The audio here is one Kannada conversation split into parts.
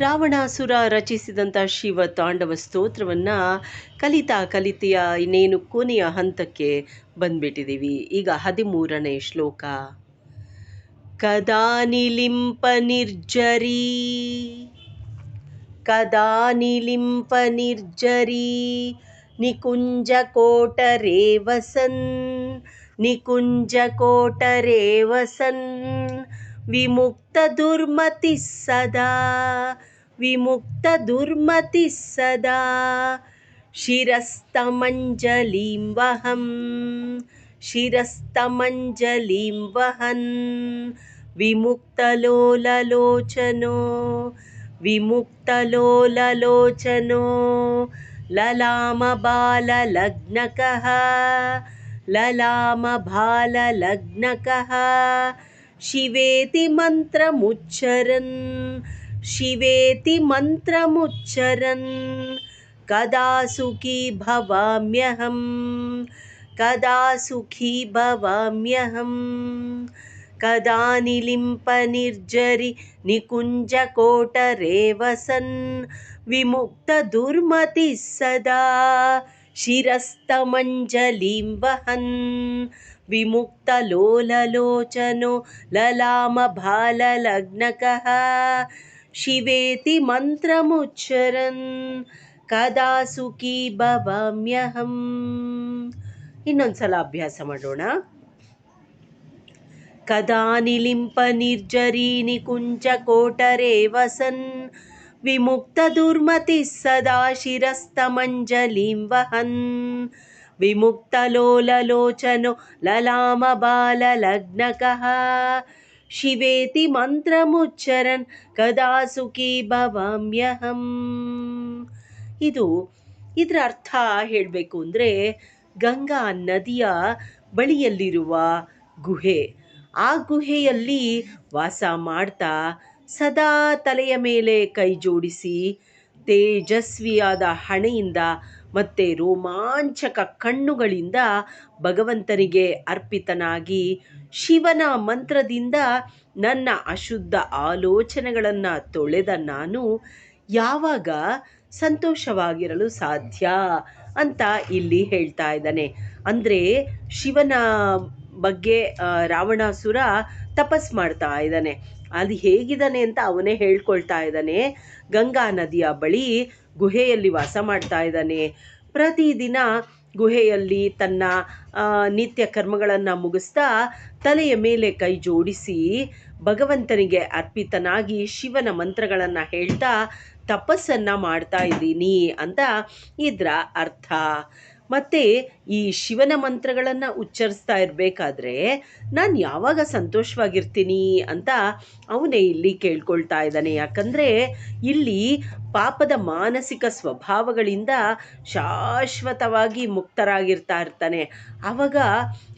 ರಾವಣಾಸುರ ರಚಿಸಿದಂಥ ಶಿವ ತಾಂಡವ ಸ್ತೋತ್ರವನ್ನು ಕಲಿತಾ ಕಲಿತೆಯ ಇನ್ನೇನು ಕೊನೆಯ ಹಂತಕ್ಕೆ ಬಂದ್ಬಿಟ್ಟಿದ್ದೀವಿ. ಈಗ ಹದಿಮೂರನೇ ಶ್ಲೋಕ. ಕದಾ ನಿಲಿಂಪ ನಿರ್ಜರಿ. ಕದಾ ನಿಲಿಂಪ ನಿರ್ಜರಿ. ನಿಕುಂಜ ಕೋಟರೇ ವಸನ್ ನಿಕುಂಜ ಕೋಟರೇ ವಸನ್ ವಿಮುಕ್ತ विमुक्तदुर्मतिः सदा। शिरस्तमञ्जलिं वहं शिरस्तमञ्जलिं वहन्। विमुक्तलोललोचनो विमुक्तलोललोचनो ललामबाललग्नकः ललामबाललग्नकः। शिवेति मन्त्रमुच्चरन् शिवेति मन्त्रमुच्चरन्। कदा सुखी भवाम्यहं कदा सुखी भवाम्यहं कदा निलिम्पनिर्जरि निकुञ्जकोटरे वसन् विमुक्तदुर्मतिः सदा शिरस्तमञ्जलिं वहन्। विमुक्तलोललोचनो ललामभाललग्नकः ದುರ್ಮತಿ ಸದಾ ಶಿರಸ್ತಮಂಜಲಿಂ ವಹನ್ ವಿಮುಕ್ತಲೋಲಲೋಚನೋ ಲಲಾಮಭಾಲಲಗ್ನಕಃ ಶಿವೇತಿ ಮಂತ್ರಮುಚ್ಚರನ್ ಕದಾ ಸುಖಿ ಭವಾಮ್ಯಹಂ ಇನ್ನೊಂದ್ಸಲ ಅಭ್ಯಾಸ ಮಾಡೋಣ ಕದಾ ನಿಲಿಂಪ ನಿರ್ಜರಿ ನಿಕುಂಚ ಕೋಟರೇ ವಸನ್ ವಿಮುಕ್ತ ದುರ್ಮತಿ ಸದಾ ಶಿವೇತಿ ಮಂತ್ರಮುಚ್ಚರನ್ ಕದಾ ಸುಖಿ ಭವಾಮ್ಯಹಂ ಇದು ಇದರ ಅರ್ಥ ಹೇಳಬೇಕು ಅಂದರೆ ಗಂಗಾ ನದಿಯ ಬಳಿಯಲ್ಲಿರುವ ಗುಹೆ. ಆ ಗುಹೆಯಲ್ಲಿ ವಾಸ ಮಾಡ್ತಾ ಸದಾ ತಲೆಯ ಮೇಲೆ ಕೈ ಜೋಡಿಸಿ ತೇಜಸ್ವಿಯಾದ ಹಣೆಯಿಂದ ಮತ್ತು ರೋಮಾಂಚಕ ಕಣ್ಣುಗಳಿಂದ ಭಗವಂತನಿಗೆ ಅರ್ಪಿತನಾಗಿ ಶಿವನ ಮಂತ್ರದಿಂದ ನನ್ನ ಅಶುದ್ಧ ಆಲೋಚನೆಗಳನ್ನು ತೊಳೆದ ನಾನು ಯಾವಾಗ ಸಂತೋಷವಾಗಿರಲು ಸಾಧ್ಯ ಅಂತ ಇಲ್ಲಿ ಹೇಳ್ತಾ ಇದ್ದಾನೆ. ಅಂದರೆ ಶಿವನ ಬಗ್ಗೆ ರಾವಣಾಸುರ ತಪಸ್ ಮಾಡ್ತಾ ಇದ್ದಾನೆ. ಅದು ಹೇಗಿದ್ದಾನೆ ಅಂತ ಅವನೇ ಹೇಳ್ಕೊಳ್ತಾ ಇದ್ದಾನೆ. ಗಂಗಾ ನದಿಯ ಬಳಿ ಗುಹೆಯಲ್ಲಿ ವಾಸ ಮಾಡ್ತಾ ಇದ್ದಾನೆ. ಪ್ರತಿದಿನ ಗುಹೆಯಲ್ಲಿ ತನ್ನ ನಿತ್ಯ ಕರ್ಮಗಳನ್ನು ಮುಗಿಸ್ತಾ ತಲೆಯ ಮೇಲೆ ಕೈ ಜೋಡಿಸಿ ಭಗವಂತನಿಗೆ ಅರ್ಪಿತನಾಗಿ ಶಿವನ ಮಂತ್ರಗಳನ್ನು ಹೇಳ್ತಾ ತಪಸ್ಸನ್ನು ಮಾಡ್ತಾ ಇದ್ದೀನಿ ಅಂತ ಇದರ ಅರ್ಥ. ಮತ್ತು ಈ ಶಿವನ ಮಂತ್ರಗಳನ್ನು ಉಚ್ಚರಿಸ್ತಾ ಇರಬೇಕಾದ್ರೆ ನಾನು ಯಾವಾಗ ಸಂತೋಷವಾಗಿರ್ತೀನಿ ಅಂತ ಅವನೇ ಇಲ್ಲಿ ಕೇಳ್ಕೊಳ್ತಾ ಇದ್ದಾನೆ. ಯಾಕಂದರೆ ಇಲ್ಲಿ ಪಾಪದ ಮಾನಸಿಕ ಸ್ವಭಾವಗಳಿಂದ ಶಾಶ್ವತವಾಗಿ ಮುಕ್ತರಾಗಿರ್ತಾ ಇರ್ತಾನೆ. ಆವಾಗ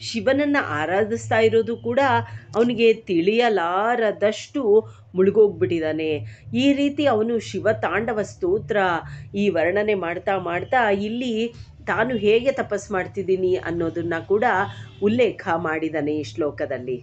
ಶಿವನನ್ನು ಆರಾಧಿಸ್ತಾ ಇರೋದು ಕೂಡ ಅವನಿಗೆ ತಿಳಿಯಲಾರದಷ್ಟು ಮುಳುಗೋಗ್ಬಿಟ್ಟಿದ್ದಾನೆ. ಈ ರೀತಿ ಅವನು ಶಿವ ತಾಂಡವ ಸ್ತೋತ್ರ ಈ ವರ್ಣನೆ ಮಾಡ್ತಾ ಮಾಡ್ತಾ ಇಲ್ಲಿ ತಾನು ಹೇಗೆ ತಪಸ್ ಮಾಡ್ತಿದ್ದೀನಿ ಅನ್ನೋದನ್ನು ಕೂಡ ಉಲ್ಲೇಖ ಮಾಡಿದ್ದಾನೆ ಈ ಶ್ಲೋಕದಲ್ಲಿ.